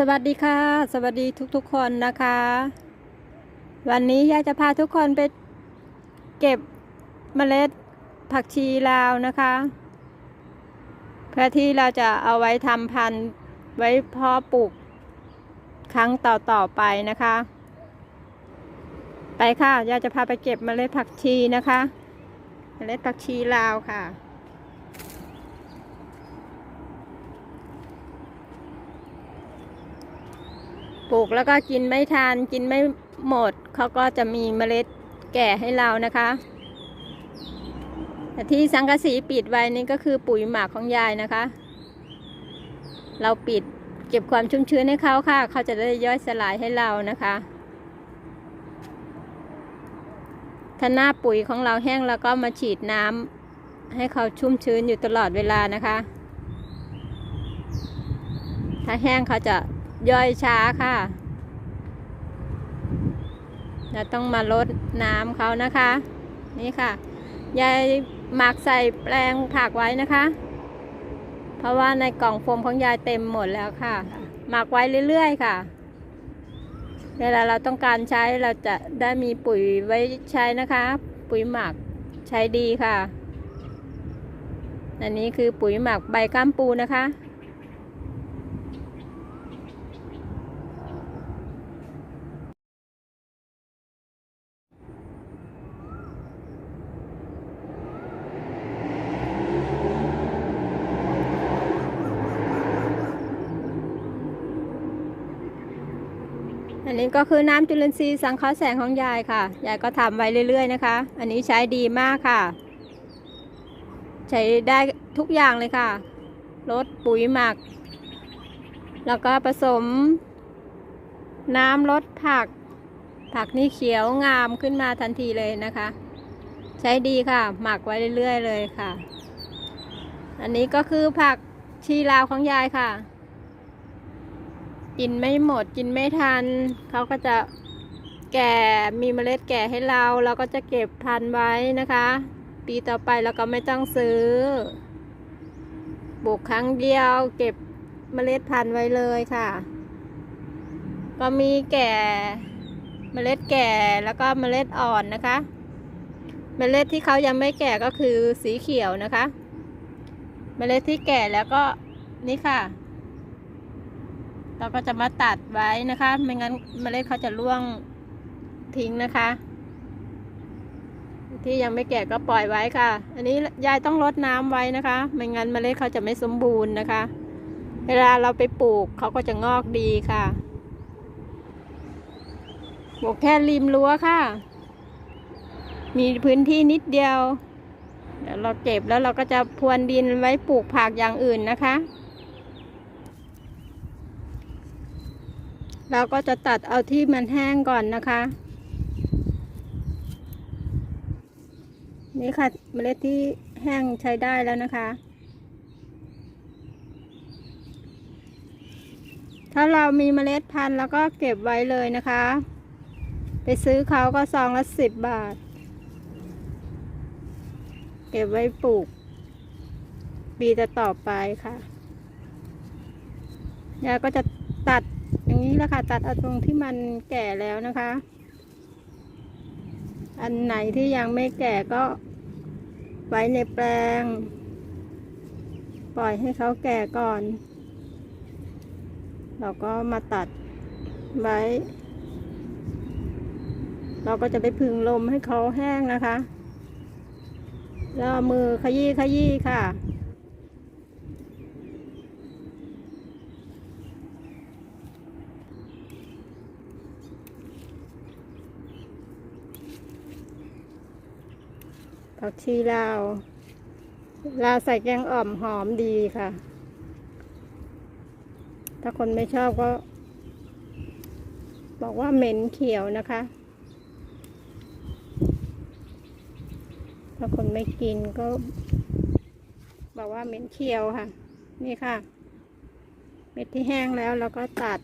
สวัสดีค่ะ สวัสดีทุกๆคนนะคะ วันนี้ยายจะพาทุกคนไปเก็บเมล็ดผักชีลาวนะคะเพื่อที่เราจะเอาไว้ทำพันธุ์ไว้เพาะปลูกครั้งต่อๆไปนะคะ ไปค่ะยายจะพาไปเก็บเมล็ดผักชีนะคะ เมล็ดผักชีลาวค่ะ ปลูกแล้วก็กินไม่ทานกินไม่หมดเขาก็จะมีเมล็ดแก่ให้เรานะคะแต่ที่สังกะสีปิดไว้นี่ก็คือปุ๋ยหมักของยายนะคะ เราปิดเก็บความชุ่มชื้นให้เขาค่ะ เขาจะได้ย่อยสลายให้เรานะคะถ้าหน้าปุ๋ยของเราแห้งแล้วก็มาฉีดน้ำให้เขาชุ่มชื้นอยู่ตลอดเวลานะคะ ถ้าแห้งเขาจะ ย่อยช้าค่ะเราต้องมาลดน้ำเขานะคะ นี่ค่ะยายหมักใส่แปลงผักไว้นะคะ เพราะว่าในกล่องโฟมของยายเต็มหมดแล้วค่ะ หมักไว้เรื่อยๆค่ะ เวลาเราต้องการใช้เราจะได้มีปุ๋ยไว้ใช้นะคะ ปุ๋ยหมักใช้ดีค่ะ อันนี้คือปุ๋ยหมักใบก้ามปูนะคะ อันนี้ก็คือน้ำจุลินทรีย์สังเคราะห์แสงของยายค่ะ ยายก็ทำไว้เรื่อย ๆ นะคะ อันนี้ใช้ดีมากค่ะ ใช้ได้ทุกอย่างเลยค่ะลดปุ๋ยหมัก แล้วก็ผสม น้ำลดผัก ผักนี่เขียวงามขึ้นมาทันทีเลยนะคะ ใช้ดีค่ะ หมักไว้เรื่อย ๆ เลยค่ะ อันนี้ก็คือผักชีลาวของยายค่ะ กินไม่หมดกินไม่ทัน เขาก็จะแก่มีเมล็ดแก่ให้เรา เราก็จะเก็บพันไว้นะคะ ปีต่อไปเราก็ไม่ต้องซื้อปลูกครั้งเดียวเก็บเมล็ดพันธุ์ไว้เลยค่ะ ก็มีแก่เมล็ดแก่แล้วก็เมล็ดอ่อนนะคะ เมล็ดที่เขายังไม่แก่ก็คือสีเขียวนะคะ เมล็ดที่แก่แล้วก็นี่ค่ะ เราก็จะมาตัดไว้นะคะ ไม่งั้นเมล็ดเขาจะร่วงทิ้งนะคะ ที่ยังไม่แก่ก็ปล่อยไว้ค่ะ อันนี้ยายต้องรดน้ำไว้นะคะ ไม่งั้นเมล็ดเขาจะไม่สมบูรณ์นะคะ เวลาเราไปปลูกเขาก็จะงอกดีค่ะปลูกแค่ริมรั้วค่ะ มีพื้นที่นิดเดียว เดี๋ยวเราเก็บแล้วเราก็จะพรวนดินไว้ปลูกผักอย่างอื่นนะคะ เราก็จะตัดเอาที่มันแห้งก่อนนะคะ นี่ค่ะเมล็ดที่แห้งใช้ได้แล้วนะคะ ถ้าเรามีเมล็ดพันธุ์แล้วก็เก็บไว้เลยนะคะ ไปซื้อเขาก็ซองละสิบบาท เก็บไว้ปลูก ปีจะต่อไปค่ะยาก็จะตัด อย่างนี้แหละค่ะตัดเอาตรงที่มันแก่แล้วนะคะ อันไหนที่ยังไม่แก่ก็ไว้ในแปลง ปล่อยให้เขาแก่ก่อน เราก็มาตัดไว้ เราก็จะไปพึ่งลมให้เขาแห้งนะคะแล้วมือขยี้ขยี้ค่ะ ผักชีลาว ลาใส่แกงอ่อมหอมดีค่ะ ถ้าคนไม่ชอบก็ บอกว่าเหม็นเขียวนะคะ ถ้าคนไม่กินก็ บอกว่าเหม็นเขียวค่ะ นี่ค่ะ เม็ดที่แห้งแล้วเราก็ตัด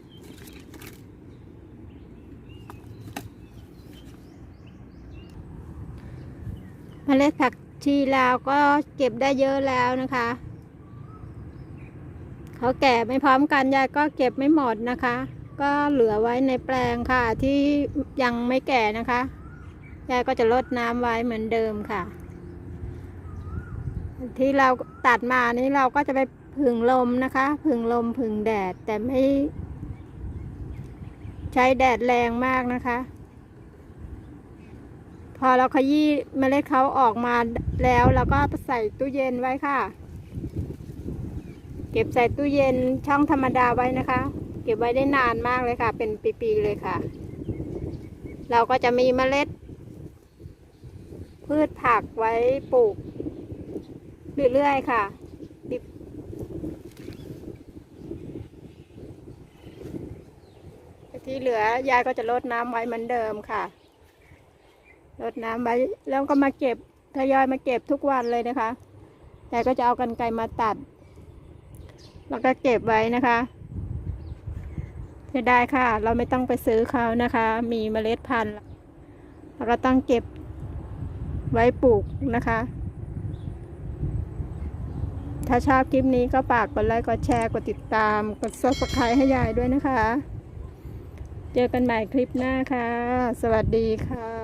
เมล็ดผักชีลาวก็เก็บได้เยอะแล้วนะคะ เขาแก่ไม่พร้อมกันยายก็เก็บไม่หมดนะคะ ก็เหลือไว้ในแปลงค่ะที่ยังไม่แก่นะคะยายก็จะลดน้ำไว้เหมือนเดิมค่ะ ที่เราตัดมานี้เราก็จะไปผึ่งลมนะคะ ผึ่งลมผึ่งแดดแต่ไม่ ใช้แดดแรงมากนะคะ อเราขยี้เมล็ดเขาออกมาแล้วเราก็ใส่ตู้เย็นไว้ค่ะ เก็บใส่ตู้เย็นช่องธรรมดาไว้นะคะ เก็บไว้ได้นานมากเลยค่ะ เป็นปีๆเลยค่ะ เราก็จะมีเมล็ด พืชผักไว้ปลูกเรื่อยๆค่ะที่เหลือยายก็จะลดน้ำไว้เหมือนเดิมค่ะ รดน้ำไว้แล้วก็มาเก็บทยอยมาเก็บทุกวันเลยนะคะยายก็จะเอากันไกรมาตัด แล้วก็เก็บไว้นะคะจะได้ค่ะ เราไม่ต้องไปซื้อเขานะคะ มีเมล็ดพันธุ์แล้วก็ต้องเก็บไว้ปลูกนะคะ ถ้าชอบคลิปนี้ก็ฝากกดไลค์กดแชร์กดติดตาม กด subscribe ให้ยายด้วยนะคะ เจอกันใหม่คลิปหน้าค่ะ สวัสดีค่ะ